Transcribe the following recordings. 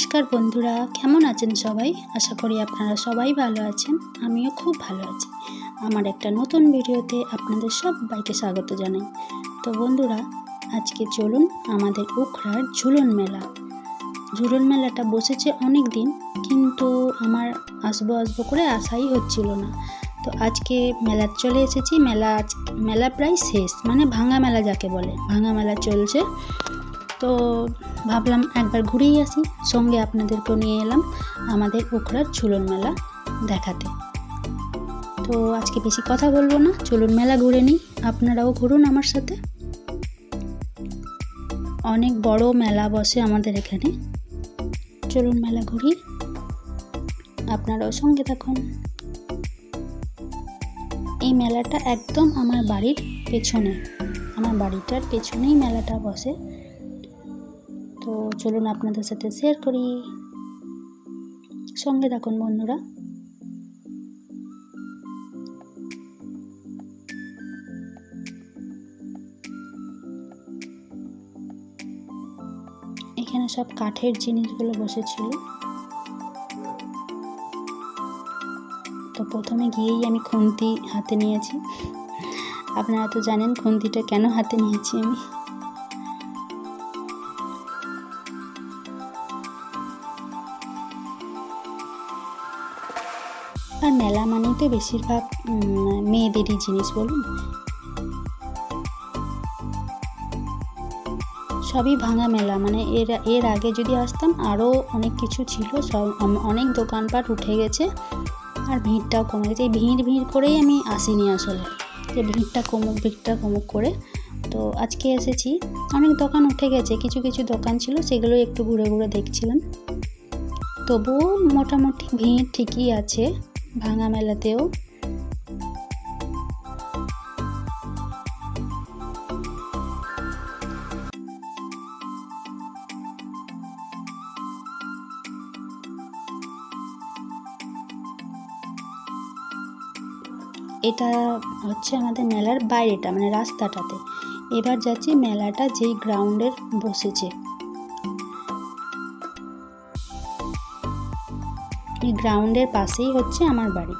নমস্কার বন্ধুরা, কেমন আছেন সবাই? আশা করি আপনারা সবাই ভালো আছেন, আমিও খুব ভালো আছি। আমার একটা নতুন ভিডিওতে আপনাদের সবাইকে স্বাগত জানাই। তো বন্ধুরা, আজকে চলুন আমাদের উখড়ার ঝুলন মেলা। ঝুলন মেলাটা বসেছে অনেক দিন কিন্তু আমার আসব আসব করে আশাই হচ্ছিল না। তো আজকে মেলা চলে এসেছি, মেলা আজ, মেলা প্রায় শেষ মানে ভাঙা মেলা যাকে বলে। ভাঙা মেলা চলছে। তো ভাবলাম একবার ঘুরেই আসি। সঙ্গে আপনাদেরকেও নিয়ে এলাম আমাদের উখড়ার ঝুলন মেলা দেখাতে। তো আজকে বেশি কথা বলব না, চলুন মেলা ঘুরে নিই। আপনারাও ঘুরুন আমার সাথে। অনেক বড় মেলা বসে আমাদের এখানে। চলুন মেলা ঘুরি। আপনারাও সঙ্গে থাকুন। এই মেলাটা একদম আমার বাড়ির পেছনে, আমার বাড়িটার পেছনেই মেলাটা বসে। তো চলুন আপনাদের সাথে শেয়ার করি। সঙ্গে থাকুন বন্ধুরা। এখানে সব কাঠের জিনিসগুলো বসেছিল। তো প্রথমে গিয়েই আমি খুন্তি হাতে নিয়েছি। আপনারা তো জানেন খুন্তিটা কেন হাতে নিয়েছি আমি। আর মেলা মানেই তো বেশিরভাগ মেয়েদেরই জিনিস বলুন। সবই ভাঙা মেলা মানে এর এর আগে যদি আসতাম আরও অনেক কিছু ছিল, সব অনেক দোকানপাট উঠে গেছে, আর ভিড়টাও কমে গেছে। এই ভিড় ভিড় করেই আমি আসিনি আসলে। যে ভিড়টা কমুক ভিড়টা কমুক করে। তো আজকে এসেছি। অনেক দোকান উঠে গেছে, কিছু কিছু দোকান ছিল, সেগুলো একটু ঘুরে ঘুরে দেখছিলাম। তবুও মোটামুটি ভিড় ঠিকই আছে। ভাঙা মেলাতেও। এটা হচ্ছে আমাদের মেলার বাইরেটা মানে রাস্তাটাতে। এবার যাচ্ছি মেলাটা যেই গ্রাউন্ডের বসেছে। এই গ্রাউন্ডের পাশেই হচ্ছে আমার বাড়ি।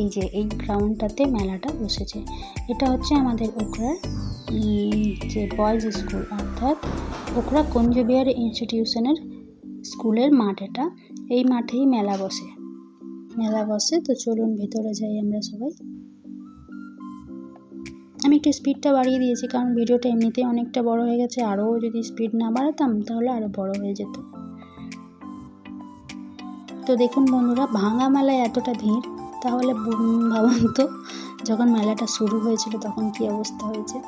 এই যে এই গ্রাউন্ডটাতে মেলাটা বসেছে। এটা হচ্ছে আমাদের ওখরার যে বয়েজ স্কুল অর্থাৎ ওখরা কঞ্জবিহার ইনস্টিটিউশনের স্কুলের মাঠ এটা। এই মাঠেই মেলা বসে। মেলা বসে, তো চলুন ভেতরে যাই আমরা সবাই। আমি একটু স্পিডটা বাড়িয়ে দিয়েছি, কারণ ভিডিওটা এমনিতেই অনেকটা বড় হয়ে গেছে। আরও যদি স্পিড না বাড়াতাম, তাহলে আরও বড় হয়ে যেত। তো দেখুন বন্ধুরা, ভাঙা মেলায় এতটা ভিড় তাহলে ভাবুন তো, যখন মেলাটা শুরু হয়েছিল তখন কি অবস্থা হয়েছে?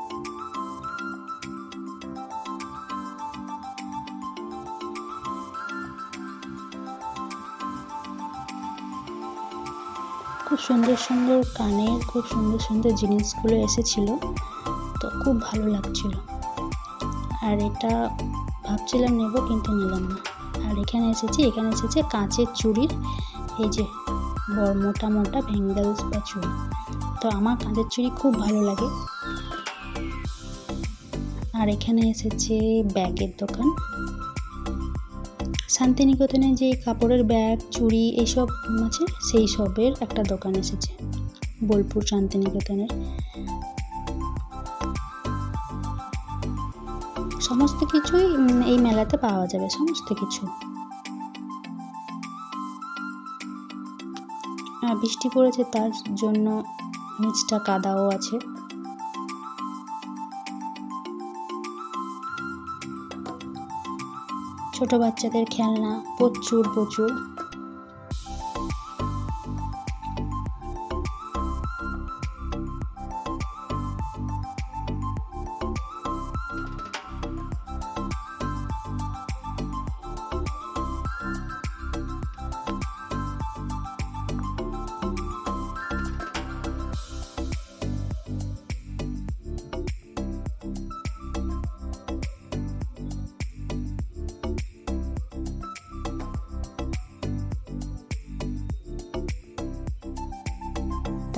খুব সুন্দর সুন্দর কানের খুব সুন্দর সুন্দর জিনিসগুলো এসেছিল, তো খুব ভালো লাগছিল। আর এটা ভাবছিলাম নেব কিন্তু নিলাম না। আর এখানে এসেছি, এখানে এসেছে কাঁচের চুড়ির, এই যে বড় মোটা মোটা ব্যাঙ্গেলস বা চুড়ি। তো আমার কাঁচের চুড়ি খুব ভালো লাগে। আর এখানে এসেছে ব্যাগের দোকান। শান্তিনিকেতনে যে কাপড়ের ব্যাগ, চুড়ি এইসব আছে, সেই সবের একটা দোকান এসেছে। বোলপুর শান্তিনিকেতনের। সমস্ত কিছুই এই মেলাতে পাওয়া যাবে, সমস্ত কিছু। বৃষ্টি পড়েছে তার জন্য নিচটা কাদাও আছে। ছোট বাচ্চাদের খেলনা প্রচুর প্রচুর।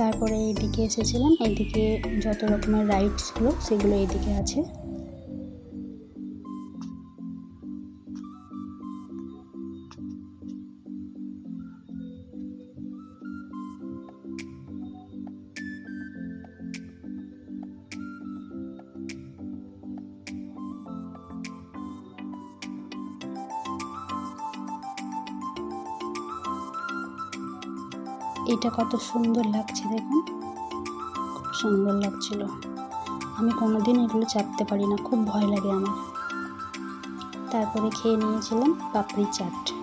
তারপরে এইদিকে এসেছিলাম এইদিকে যত রকমের রাইডসগুলো সেগুলো এইদিকে আছে। এটা কত সুন্দর লাগছে দেখুন। খুব সুন্দর লাগছিল। আমি কোনোদিন এগুলো চাপতে পারি না, খুব ভয় লাগে আমার। তারপরে খেয়ে নিয়েছিলাম পাপড়ি চাট।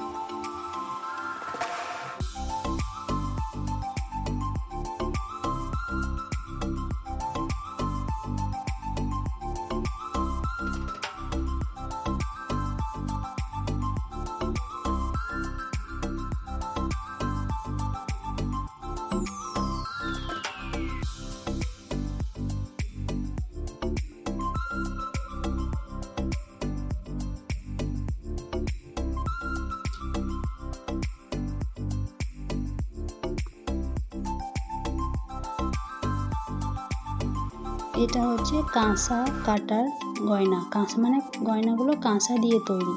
এটা হচ্ছে কাঁসা কাটার গয়না। কাঁসা মানে গয়নাগুলো কাঁসা দিয়ে তৈরি।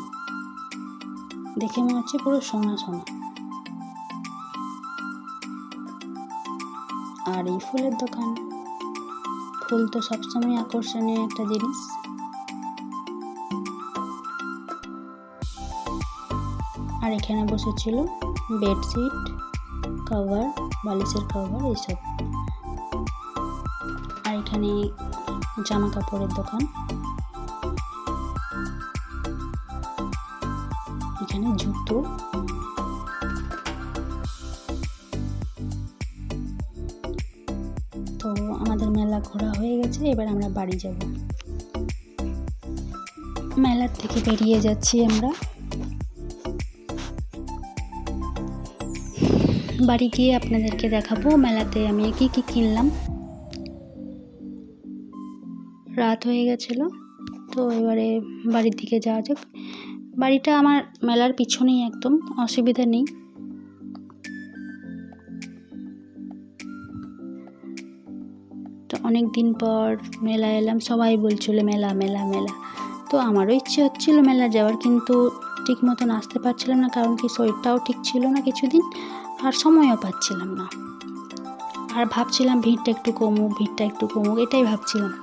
দেখে মনে হচ্ছে পুরো সোনা সোনা। আর এই ফুলের দোকান। ফুল তো সবসময় আকর্ষণীয় একটা জিনিস। আর এখানে বসেছিল বেডশিট, কভার, বালিশের কভার, এইসব। আর এখানে জামা কাপড়ের দোকান। এখানে জুতো। তো আমাদের মেলা ঘোরা হয়ে গেছে, এবার আমরা বাড়ি যাব। মেলার থেকে বেরিয়ে যাচ্ছি আমরা। বাড়ি গিয়ে আপনাদেরকে দেখাবো মেলাতে আমি কি কি কিনলাম। রাত হয়ে গেছিল। তো এবারে বাড়ির দিকে যাওয়া যাক। বাড়িটা আমার মেলার পিছনেই একদম, অসুবিধা নেই। তো অনেক দিন পর মেলা এলাম, সবাই বলছিল মেলা মেলা মেলা। তো আমারও ইচ্ছে হচ্ছিল মেলা যাওয়ার, কিন্তু ঠিক মতন আসতে পারছিলাম না, কারণ কি শরীরটাও ঠিক ছিল না কিছুদিন, আর সময়ও পাচ্ছিলাম না। আর ভাবছিলাম ভিড়টা একটু কমুক, ভিড়টা একটু কমুক, এটাই ভাবছিলাম।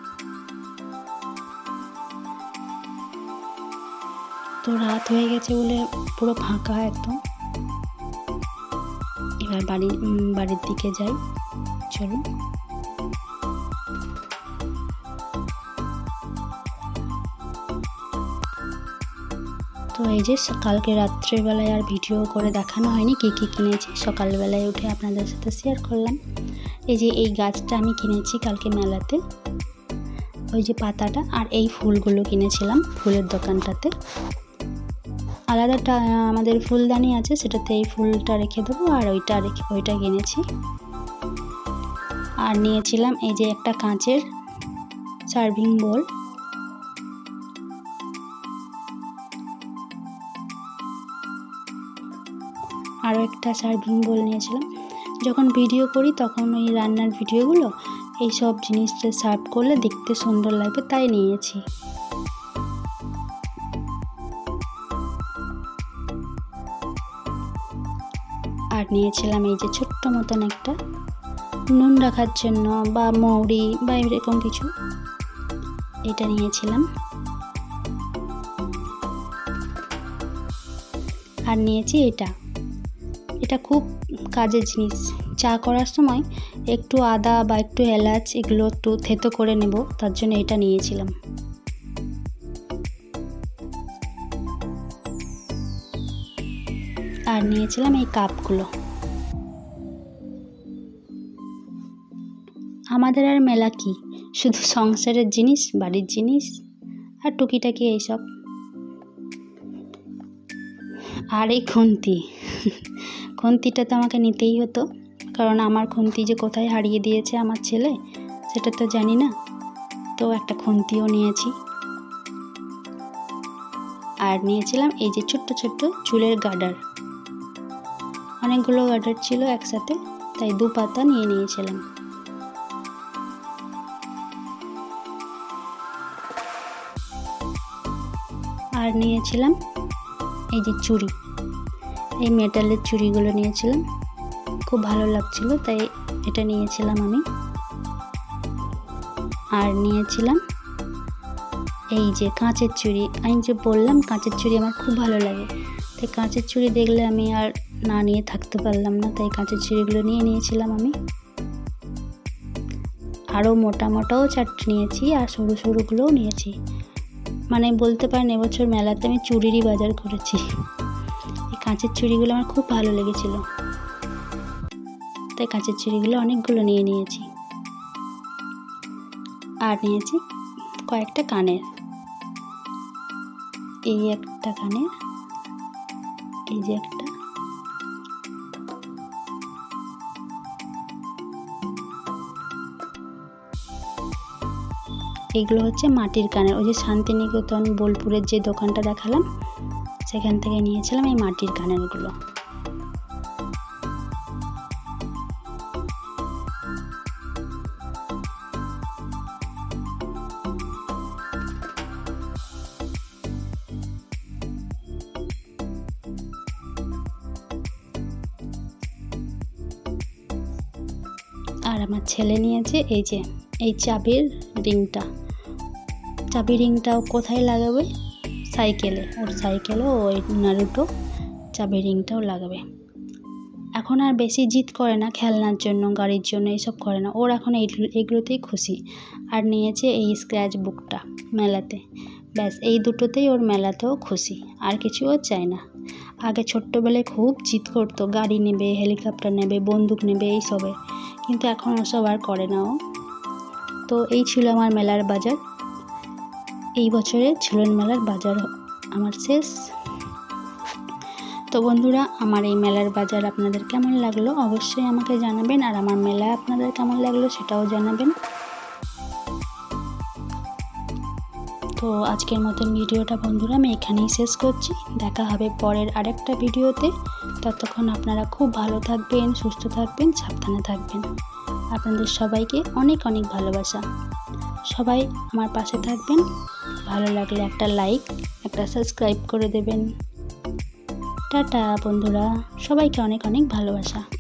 তো রাত হয়ে গেছে বলে পুরো ফাঁকা একদম। এবার বাড়ি বাড়ির দিকে যাই, চলুন। তো এই যে কালকে রাত্রেবেলায় আর ভিডিও করে দেখানো হয়নি কী কী কিনেছি। সকালবেলায় উঠে আপনাদের সাথে শেয়ার করলাম। এই যে এই গাছটা আমি কিনেছি কালকে মেলাতে। ওই যে পাতাটা আর এই ফুলগুলো কিনেছিলাম ফুলের দোকানটাতে। আলাদাটা আমাদের ফুলদানি আছে, সেটাতে এই ফুলটা রেখে দেবো, আর ওইটা রেখে, ওইটা কিনেছি আর নিয়েছিলাম এই যে একটা কাঁচের সার্ভিং বোল। আরও একটা সার্ভিং বোল নিয়েছিলাম। যখন ভিডিও করি, তখন ওই রান্নার ভিডিওগুলো, এই সব জিনিসটা সার্ভ করলে দেখতে সুন্দর লাগবে, তাই নিয়েছি। নিয়েছিলাম, এই যে ছোট্ট মতন একটা। নুন রাখার জন্য বা মৌরি বা এরকম কিছু এটা নিয়েছিলাম। আর নিয়েছি এটা। এটা খুব কাজের জিনিস। চা করার সময় একটু আদা বা একটু এলাচ এগুলো একটু থেতো করে নেব, তার জন্য এটা নিয়েছিলাম। নিয়েছিলাম এই কাপগুলো। আমাদের আর মেলা কি? শুধু সংসারের জিনিস, বাড়ির জিনিস আর টুকিটাকি এইসব। আর এই খুন্তি। খুন্তিটা তো আমাকে নিতেই হতো, কারণ আমার খুন্তি যে কোথায় হারিয়ে দিয়েছে আমার ছেলে, সেটা তো জানি না। তো একটা খুন্তিও নিয়েছি। আর নিয়েছিলাম এই যে ছোট্ট ছোট্ট চুলের গার্ডার অনেকগুলো অর্ডার ছিল একসাথে, তাই দু পাতা নিয়ে নিয়েছিলাম। আর নিয়েছিলাম এই যে চুড়ি। এই মেটালের চুড়িগুলো নিয়েছিলাম। খুব ভালো লাগছিল, তাই এটা নিয়েছিলাম আমি। আর নিয়েছিলাম এই যে কাঁচের চুড়ি, আমি যে বললাম কাঁচের চুড়ি আমার খুব ভালো লাগে। তাই কাঁচের চুড়ি দেখলে আমি আর না নিয়ে থাকতে পারলাম না, তাই কাঁচের চুড়িগুলো নিয়ে নিয়েছিলাম আমি। আরও মোটা মোটাও চারটে নিয়েছি আর সরু সরুগুলোও নিয়েছি। মানে বলতে পারেন এবছর মেলাতে আমি চুড়িরই বাজার করেছি। এই কাঁচের চুড়িগুলো আমার খুব ভালো লেগেছিল। তাই কাঁচের চুড়িগুলো অনেকগুলো নিয়ে নিয়েছি। আর নিয়েছি কয়েকটা কানের। এই একটা কানে এই যে একটা। এগুলো হচ্ছে মাটির কানের, ওই যে শান্তিনিকেতন বোলপুরের যে দোকানটা দেখালাম, সেখান থেকে নিয়েছিলাম এই মাটির কানেরগুলো। আর আমার ছেলে নিয়েছে এই যে, এই চাবির রিংটা। চাবি রিংটাও কোথায় লাগাবে? সাইকেলে। ওর সাইকেলে ওই নারুটো চাবি রিংটাও লাগাবে। এখন আর বেশি জিদ করে না খেলনার জন্য, গাড়ির জন্য এইসব করে না। ওর এখন এইগুলো, এগুলোতেই খুশি। আর নিয়েছে এই স্ক্র্যাচ বুকটা মেলাতে। ব্যাস, এই দুটোতেই ওর মেলাতেও খুশি। আর কিছুও চায় না। আগে ছোট্টবেলায় খুব জিদ করতো, গাড়ি নেবে, হেলিকপ্টার নেবে, বন্দুক নেবে, এইসবে। কিন্তু এখন ওসব আর করে না ও। তো এই ছিল আমার মেলার বাজার। এই বছরে ঝুলন মেলার বাজার আমার শেষ। তো বন্ধুরা, আমার এই মেলার বাজার আপনাদের কেমন লাগল অবশ্যই আমাকে জানাবেন, আর আমার মেলা আপনাদের কেমন লাগল সেটাও জানাবেন। তো আজকের মতন ভিডিওটা বন্ধুরা আমি এখানেই শেষ করছি। দেখা হবে পরের আরেকটা ভিডিওতে। ততক্ষণ আপনারা খুব ভালো থাকবেন, সুস্থ থাকবেন, সাবধানে থাকবেন। আপনাদের সবাইকে অনেক অনেক ভালোবাসা। সবাই আমার পাশে থাকবেন। ভালো লাগলে একটা লাইক, একটা সাবস্ক্রাইব করে দেবেন। টাটা বন্ধুরা, সবাইকে অনেক অনেক ভালোবাসা।